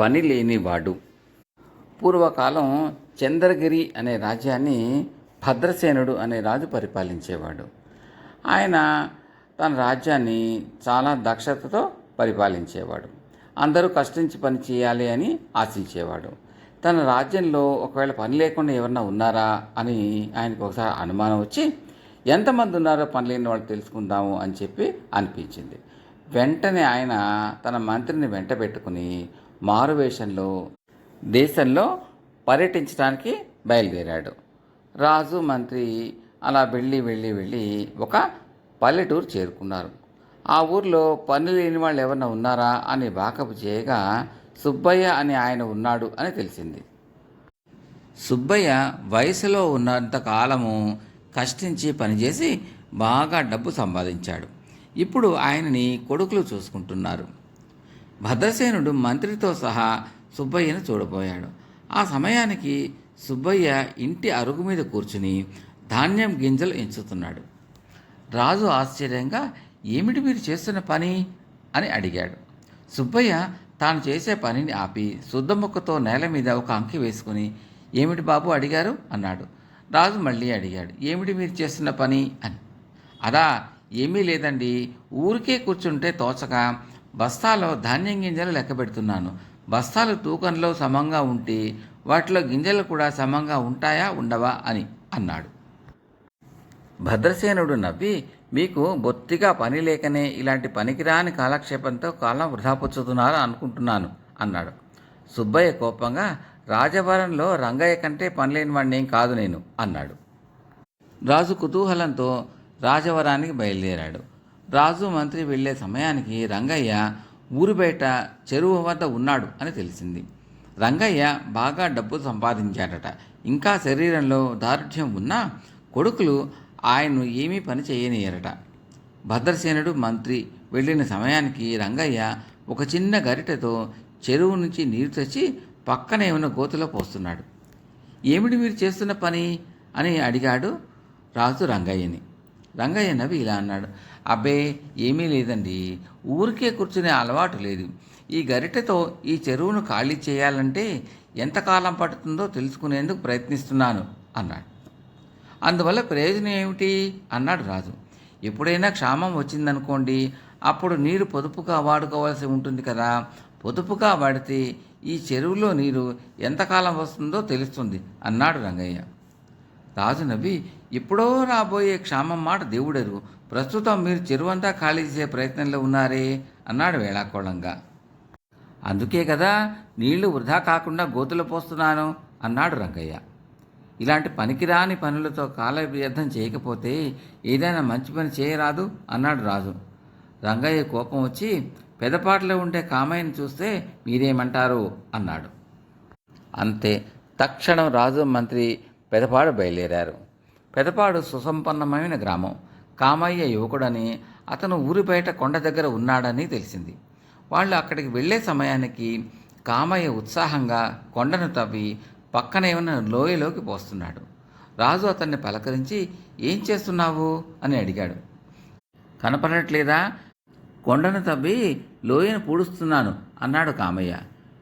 పని లేనివాడు పూర్వకాలం చంద్రగిరి అనే రాజ్యాన్ని భద్రసేనుడు అనే రాజు పరిపాలించేవాడు. ఆయన తన రాజ్యాన్ని చాలా దక్షతతో పరిపాలించేవాడు. అందరూ కష్టించి పని చేయాలి అని ఆశించేవాడు. తన రాజ్యంలో ఒకవేళ పని లేకుండా ఎవరన్నా ఉన్నారా అని ఆయనకు ఒకసారి అనుమానం వచ్చి ఎంతమంది ఉన్నారో పని లేని వాళ్ళు తెలుసుకుందాము అని చెప్పి అనిపించింది. వెంటనే ఆయన తన మంత్రిని వెంట పెట్టుకుని మారువేషంలో దేశంలో పర్యటించడానికి బయలుదేరాడు. రాజు మంత్రి అలా వెళ్ళి వెళ్ళి వెళ్ళి ఒక పల్లెటూరు చేరుకున్నారు. ఆ ఊర్లో పనులు లేని వాళ్ళు ఎవరన్నా ఉన్నారా అని వాకపు చేయగా సుబ్బయ్య అని ఆయన ఉన్నాడు అని తెలిసింది. సుబ్బయ్య వయసులో ఉన్నంత కాలము కష్టించి పనిచేసి బాగా డబ్బు సంపాదించాడు. ఇప్పుడు ఆయనని కొడుకులు చూసుకుంటున్నారు. భద్రసేనుడు మంత్రితో సహా సుబ్బయ్యను చూడబోయాడు. ఆ సమయానికి సుబ్బయ్య ఇంటి అరుగు మీద కూర్చుని ధాన్యం గింజలు ఎంచుతున్నాడు. రాజు ఆశ్చర్యంగా ఏమిటి మీరు చేస్తున్న పని? అని అడిగాడు. సుబ్బయ్య తాను చేసే పనిని ఆపి శుద్ధముక్కతో నేల మీద ఒక అంకి వేసుకుని ఏమిటి బాబు? అడిగారు అన్నాడు. రాజు మళ్ళీ అడిగాడు ఏమిటి మీరు చేస్తున్న పని? అని. అదా ఏమీ లేదండి. ఊరికే కూర్చుంటే తోచక బస్తాలో ధాన్యం గింజలు లెక్క పెడుతున్నాను. బస్తాలు తూకంలో సమంగా ఉంటే వాటిలో గింజలు కూడా సమంగా ఉంటాయా ఉండవా అని అన్నాడు. భద్రసేనుడు నవ్వి మీకు బొత్తిగా పని లేకనే ఇలాంటి పనికిరాని కాలక్షేపంతో కాలం వృధాపుచ్చుతున్నారు అనుకుంటున్నాను అన్నాడు. సుబ్బయ్య కోపంగా రాజవరంలో రంగయ్య కంటే పనిలేని వాడినేం కాదు నేను అన్నాడు. రాజు కుతూహలంతో రాజవరానికి బయలుదేరాడు. రాజు మంత్రి వెళ్ళే సమయానికి రంగయ్య ఊరు బయట చెరువు వద్ద ఉన్నాడు అని తెలిసింది. రంగయ్య బాగా డబ్బు సంపాదించాడట. ఇంకా శరీరంలో దారుఢ్యం ఉన్నా కొడుకులు ఆయన్ను ఏమీ పని చేయనియరట. భద్రసేనుడు మంత్రి వెళ్ళిన సమయానికి రంగయ్య ఒక చిన్న గరిటెతో చెరువు నుంచి నీరు తెచ్చి పక్కనే ఉన్న గోతులో పోస్తున్నాడు. ఏమిటి మీరు చేస్తున్న పని? అని అడిగాడు రాజు రంగయ్యని. రంగయ్య నవ్వి ఇలా అన్నాడు. అబ్బే ఏమీ లేదండి. ఊరికే కూర్చునే అలవాటు లేదు. ఈ గరిటెతో ఈ చెరువును ఖాళీ చేయాలంటే ఎంతకాలం పడుతుందో తెలుసుకునేందుకు ప్రయత్నిస్తున్నాను అన్నాడు. అందువల్ల ప్రయోజనం ఏమిటి? అన్నాడు రాజు. ఎప్పుడైనా క్షామం వచ్చిందనుకోండి అప్పుడు నీరు పొదుపుగా వాడుకోవాల్సి ఉంటుంది కదా. పొదుపుగా వాడితే ఈ చెరువులో నీరు ఎంతకాలం వస్తుందో తెలుస్తుంది అన్నాడు రంగయ్య. రాజు నవ్వి ఎప్పుడో రాబోయే క్షామం మాట దేవుడరు. ప్రస్తుతం మీరు చెరువంతా ఖాళీ చేసే ప్రయత్నంలో ఉన్నారే అన్నాడు వేళాకోళంగా. అందుకే కదా నీళ్ళు వృధా కాకుండా గోతులు పోస్తున్నాను అన్నాడు రంగయ్య. ఇలాంటి పనికిరాని పనులతో కాల వ్యర్థం చేయకపోతే ఏదైనా మంచి పని చేయరాదు అన్నాడు రాజు. రంగయ్య కోపం వచ్చి పెదపాట్లో ఉండే కామయ్యను చూస్తే మీరేమంటారు అన్నాడు. అంతే. తక్షణం రాజు మంత్రి పెదపాడు బయలుదేరారు. పెదపాడు సుసంపన్నమైన గ్రామం. కామయ్య యువకుడని అతను ఊరి బయట కొండ దగ్గర ఉన్నాడని తెలిసింది. వాళ్ళు అక్కడికి వెళ్ళే సమయానికి కామయ్య ఉత్సాహంగా కొండను తవ్వి పక్కనే ఉన్న లోయలోకి పోస్తున్నాడు. రాజు అతన్ని పలకరించి ఏం చేస్తున్నావు? అని అడిగాడు. కనపడట్లేదా? కొండను తవ్వి లోయను పూడుస్తున్నాను అన్నాడు కామయ్య.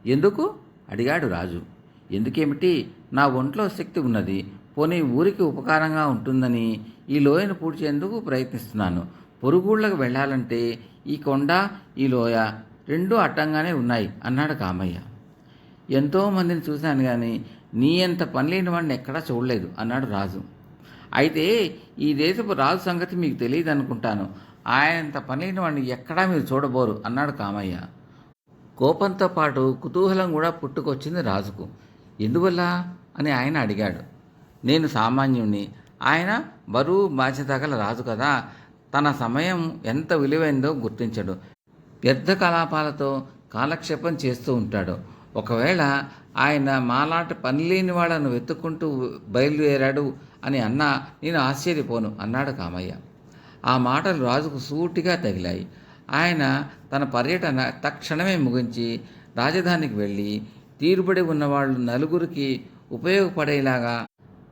ఎందుకు? అడిగాడు రాజు. ఎందుకేమిటి? నా ఒంట్లో శక్తి ఉన్నది. పోనీ ఊరికి ఉపకారంగా ఉంటుందని ఈ లోయను పూడ్చేందుకు ప్రయత్నిస్తున్నాను. పొరుగుళ్ళకు వెళ్ళాలంటే ఈ కొండ ఈ లోయ రెండూ అడ్డంగానే ఉన్నాయి అన్నాడు కామయ్య. ఎంతో మందిని చూశాను కానీ నీ అంత పనిలేని వాడిని ఎక్కడా చూడలేదు అన్నాడు రాజు. అయితే ఈ దేశపు రాజు సంగతి మీకు తెలియదు అనుకుంటాను. ఆయనంత పనిలేని వాడిని ఎక్కడా మీరు చూడబోరు అన్నాడు కామయ్య. కోపంతో పాటు కుతూహలం కూడా పుట్టుకొచ్చింది రాజుకు. ఎందువల్ల అని ఆయన అడిగాడు. నేను సామాన్యుణ్ణి. ఆయన బరువు బాధ్యత గల రాజు కదా. తన సమయం ఎంత విలువైందో గుర్తించడు. వ్యర్థ కలాపాలతో కాలక్షేపం చేస్తూ ఉంటాడు. ఒకవేళ ఆయన మాలాంటి పని లేని వాళ్ళను వెతుక్కుంటూ బయలుదేరాడు అని అన్నా నేను ఆశ్చర్యపోను అన్నాడు కామయ్య. ఆ మాటలు రాజుకు సూటిగా తగిలాయి. ఆయన తన పర్యటన తక్షణమే ముగించి రాజధానికి వెళ్ళి తీరుబడి ఉన్నవాళ్ళు నలుగురికి ఉపయోగపడేలాగా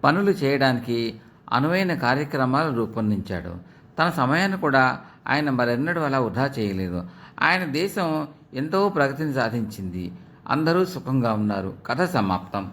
పనులు చేయడానికి అనువైన కార్యక్రమాలు రూపొందించాడు. తన సమయాన్ని కూడా ఆయన మరెన్నడూ అలా వృధా చేయలేదు. ఆయన దేశం ఎంతో ప్రగతిని సాధించింది. అందరూ సుఖంగా ఉన్నారు. కథ సమాప్తం.